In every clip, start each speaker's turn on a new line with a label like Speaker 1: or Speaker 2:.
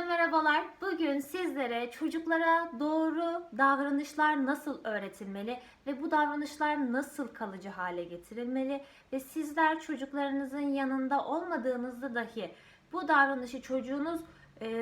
Speaker 1: merhabalar. Bugün sizlere çocuklara doğru davranışlar nasıl öğretilmeli ve bu davranışlar nasıl kalıcı hale getirilmeli ve sizler çocuklarınızın yanında olmadığınızda dahi bu davranışı çocuğunuz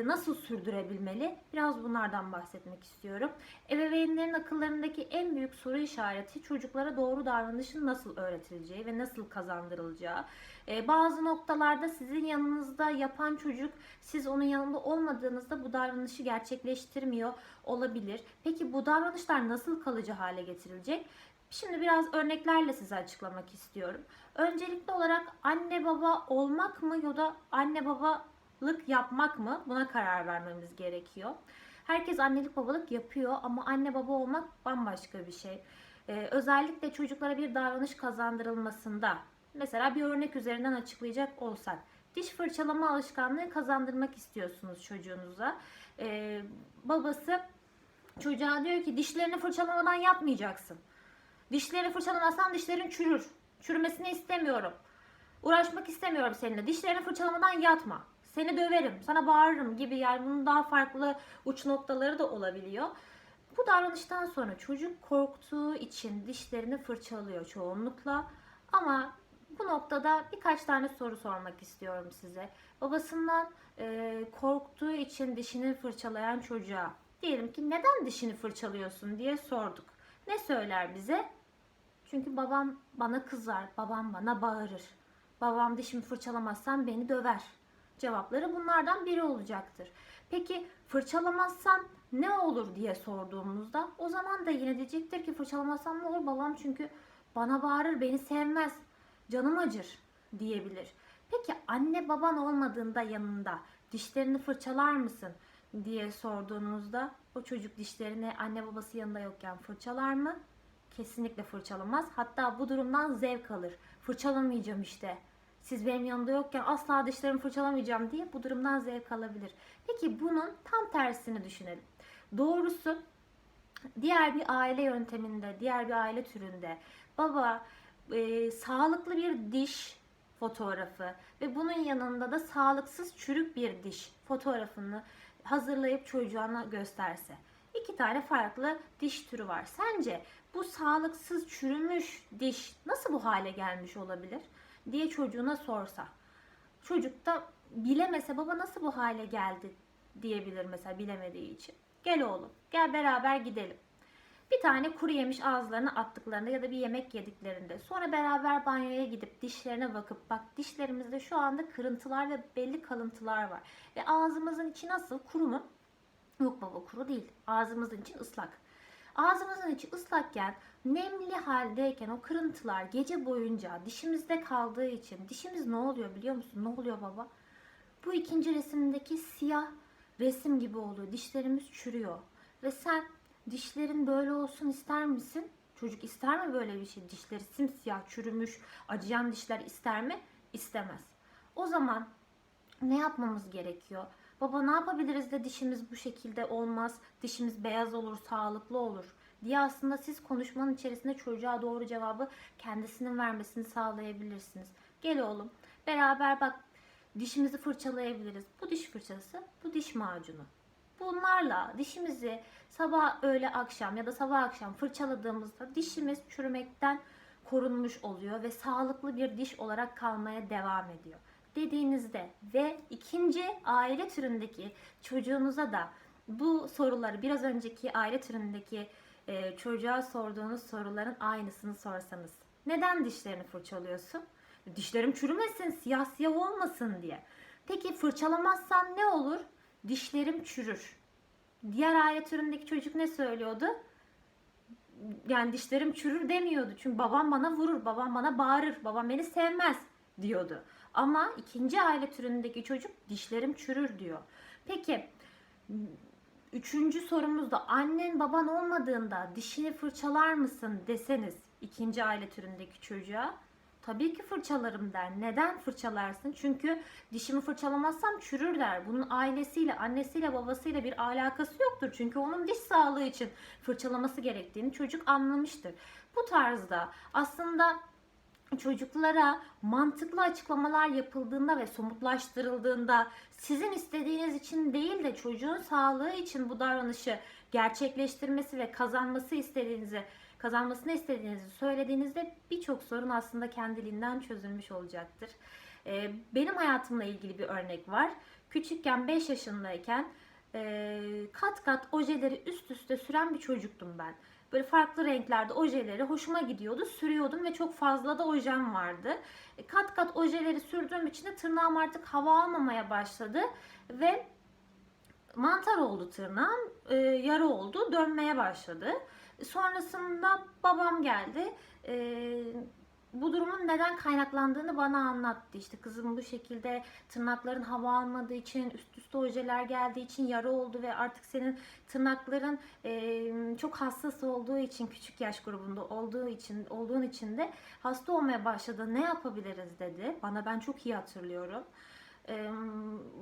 Speaker 1: nasıl sürdürebilmeli? Biraz bunlardan bahsetmek istiyorum. Ebeveynlerin akıllarındaki en büyük soru işareti çocuklara doğru davranışın nasıl öğretileceği ve nasıl kazandırılacağı. E, bazı noktalarda sizin yanınızda yapan çocuk siz onun yanında olmadığınızda bu davranışı gerçekleştirmiyor olabilir. Peki bu davranışlar nasıl kalıcı hale getirilecek? Şimdi biraz örneklerle size açıklamak istiyorum. Öncelikli olarak anne baba olmak mı ya da anne babalık yapmak mı buna karar vermemiz gerekiyor. Herkes annelik babalık yapıyor ama anne baba olmak bambaşka bir şey. Ee, özellikle çocuklara bir davranış kazandırılmasında mesela bir örnek üzerinden açıklayacak olsak diş fırçalama alışkanlığı kazandırmak istiyorsunuz çocuğunuza. Ee, babası çocuğa diyor ki dişlerini fırçalamadan yapmayacaksın. Dişlerini fırçalamazsan dişlerin çürür. Çürümesini istemiyorum. Uğraşmak istemiyorum seninle. Dişlerini fırçalamadan yatma. Seni döverim, sana bağırırım gibi yani bunun daha farklı uç noktaları da olabiliyor. Bu davranıştan sonra çocuk korktuğu için dişlerini fırçalıyor çoğunlukla. Ama bu noktada birkaç tane soru sormak istiyorum size. Babasından e, korktuğu için dişini fırçalayan çocuğa diyelim ki neden dişini fırçalıyorsun diye sorduk. Ne söyler bize? Çünkü babam bana kızar, babam bana bağırır. Babam dişimi fırçalamazsan beni döver. Cevapları bunlardan biri olacaktır. Peki fırçalamazsan ne olur diye sorduğumuzda o zaman da yine diyecektir ki fırçalamazsam ne olur babam çünkü bana bağırır, beni sevmez, canım acır diyebilir. Peki anne baban olmadığında yanında dişlerini fırçalar mısın diye sorduğunuzda o çocuk dişlerini anne babası yanında yokken fırçalar mı? Kesinlikle fırçalamaz. Hatta bu durumdan zevk alır. Fırçalamayacağım işte. Siz benim yanımda yokken asla dişlerimi fırçalamayacağım diye bu durumdan zevk alabilir. Peki bunun tam tersini düşünelim. Doğrusu diğer bir aile yönteminde, diğer bir aile türünde baba e, sağlıklı bir diş fotoğrafı ve bunun yanında da sağlıksız çürük bir diş fotoğrafını hazırlayıp çocuğuna gösterse. İki tane farklı diş türü var. Sence bu sağlıksız çürümüş diş nasıl bu hale gelmiş olabilir diye çocuğuna sorsa. Çocuk da bilemese baba nasıl bu hale geldi diyebilir mesela bilemediği için. Gel oğlum gel beraber gidelim. Bir tane kuru yemiş ağızlarına attıklarında ya da bir yemek yediklerinde sonra beraber banyoya gidip dişlerine bakıp bak dişlerimizde şu anda kırıntılar ve belli kalıntılar var. Ve ağzımızın içi nasıl kuru mu? Yok baba kuru değil. Ağzımızın içi ıslak. Ağzımızın içi ıslakken nemli haldeyken o kırıntılar gece boyunca dişimizde kaldığı için dişimiz ne oluyor biliyor musun? Ne oluyor baba? Bu ikinci resimdeki siyah resim gibi oluyor. Dişlerimiz çürüyor. Ve sen dişlerin böyle olsun ister misin? Çocuk ister mi böyle bir şey? Dişleri simsiyah, çürümüş, acıyan dişler ister mi? İstemez. O zaman ne yapmamız gerekiyor? Baba ne yapabiliriz de dişimiz bu şekilde olmaz, dişimiz beyaz olur, sağlıklı olur diye aslında siz konuşmanın içerisinde çocuğa doğru cevabı kendisinin vermesini sağlayabilirsiniz. Gel oğlum beraber bak dişimizi fırçalayabiliriz. Bu diş fırçası, bu diş macunu. Bunlarla dişimizi sabah öğle akşam ya da sabah akşam fırçaladığımızda dişimiz çürümekten korunmuş oluyor ve sağlıklı bir diş olarak kalmaya devam ediyor dediğinizde ve ikinci aile türündeki çocuğunuza da bu soruları biraz önceki aile türündeki e, çocuğa sorduğunuz soruların aynısını sorsanız. Neden dişlerini fırçalıyorsun? Dişlerim çürümesin, siyah siyah olmasın diye. Peki fırçalamazsan ne olur? Dişlerim çürür. Diğer aile türündeki çocuk ne söylüyordu? Yani dişlerim çürür demiyordu. Çünkü babam bana vurur, babam bana bağırır, babam beni sevmez diyordu. Ama ikinci aile türündeki çocuk dişlerim çürür diyor. Peki üçüncü sorumuzda annen baban olmadığında dişini fırçalar mısın deseniz ikinci aile türündeki çocuğa tabii ki fırçalarım der. Neden fırçalarsın? Çünkü dişimi fırçalamazsam çürür der. Bunun ailesiyle, annesiyle, babasıyla bir alakası yoktur. Çünkü onun diş sağlığı için fırçalaması gerektiğini çocuk anlamıştır. Bu tarzda aslında çocuklara mantıklı açıklamalar yapıldığında ve somutlaştırıldığında sizin istediğiniz için değil de çocuğun sağlığı için bu davranışı gerçekleştirmesi ve kazanması istediğinizi kazanmasını istediğinizi söylediğinizde birçok sorun aslında kendiliğinden çözülmüş olacaktır. Ee, Benim hayatımla ilgili bir örnek var. Küçükken 5 yaşındayken kat kat ojeleri üst üste süren bir çocuktum ben. Böyle farklı renklerde ojeleri hoşuma gidiyordu. Sürüyordum ve çok fazla da ojem vardı. E, Kat kat ojeleri sürdüğüm için de tırnağım artık hava almamaya başladı ve mantar oldu tırnağım. E, yara oldu. Dönmeye başladı. Sonrasında babam geldi. E, bu durumun neden kaynaklandığını bana anlattı. İşte kızım bu şekilde tırnakların hava almadığı için, üst üste ojeler geldiği için yara oldu ve artık senin tırnakların e, çok hassas olduğu için, küçük yaş grubunda olduğu için, olduğun için de hasta olmaya başladı. Ne yapabiliriz dedi. Bana ben çok iyi hatırlıyorum. E,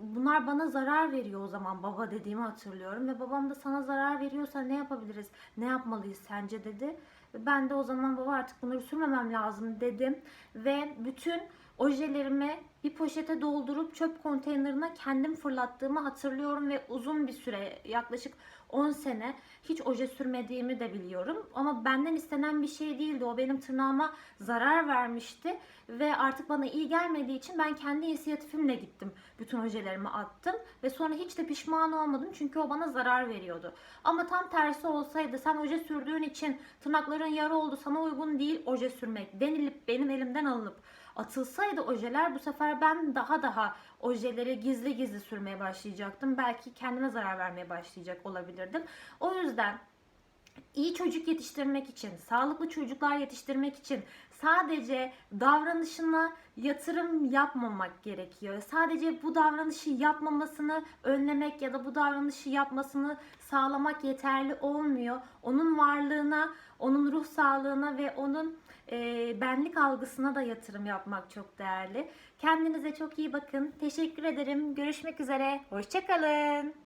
Speaker 1: bunlar bana zarar veriyor o zaman baba dediğimi hatırlıyorum ve babam da sana zarar veriyorsa ne yapabiliriz, ne yapmalıyız sence dedi. Ben de o zaman baba artık bunları sürmemem lazım dedim. Ve bütün ojelerimi bir poşete doldurup çöp konteynerine kendim fırlattığımı hatırlıyorum ve uzun bir süre yaklaşık 10 sene hiç oje sürmediğimi de biliyorum. Ama benden istenen bir şey değildi. O benim tırnağıma zarar vermişti ve artık bana iyi gelmediği için ben kendi inisiyatifimle gittim. Bütün ojelerimi attım ve sonra hiç de pişman olmadım çünkü o bana zarar veriyordu. Ama tam tersi olsaydı sen oje sürdüğün için tırnakların yara oldu sana uygun değil oje sürmek denilip benim elimden alınıp atılsaydı ojeler bu sefer ben daha daha ojeleri gizli gizli sürmeye başlayacaktım. Belki kendime zarar vermeye başlayacak olabilirdim. O yüzden iyi çocuk yetiştirmek için, sağlıklı çocuklar yetiştirmek için sadece davranışına yatırım yapmamak gerekiyor. Sadece bu davranışı yapmamasını önlemek ya da bu davranışı yapmasını sağlamak yeterli olmuyor. Onun varlığına, onun ruh sağlığına ve onun e, benlik algısına da yatırım yapmak çok değerli. Kendinize çok iyi bakın. Teşekkür ederim. Görüşmek üzere. Hoşçakalın.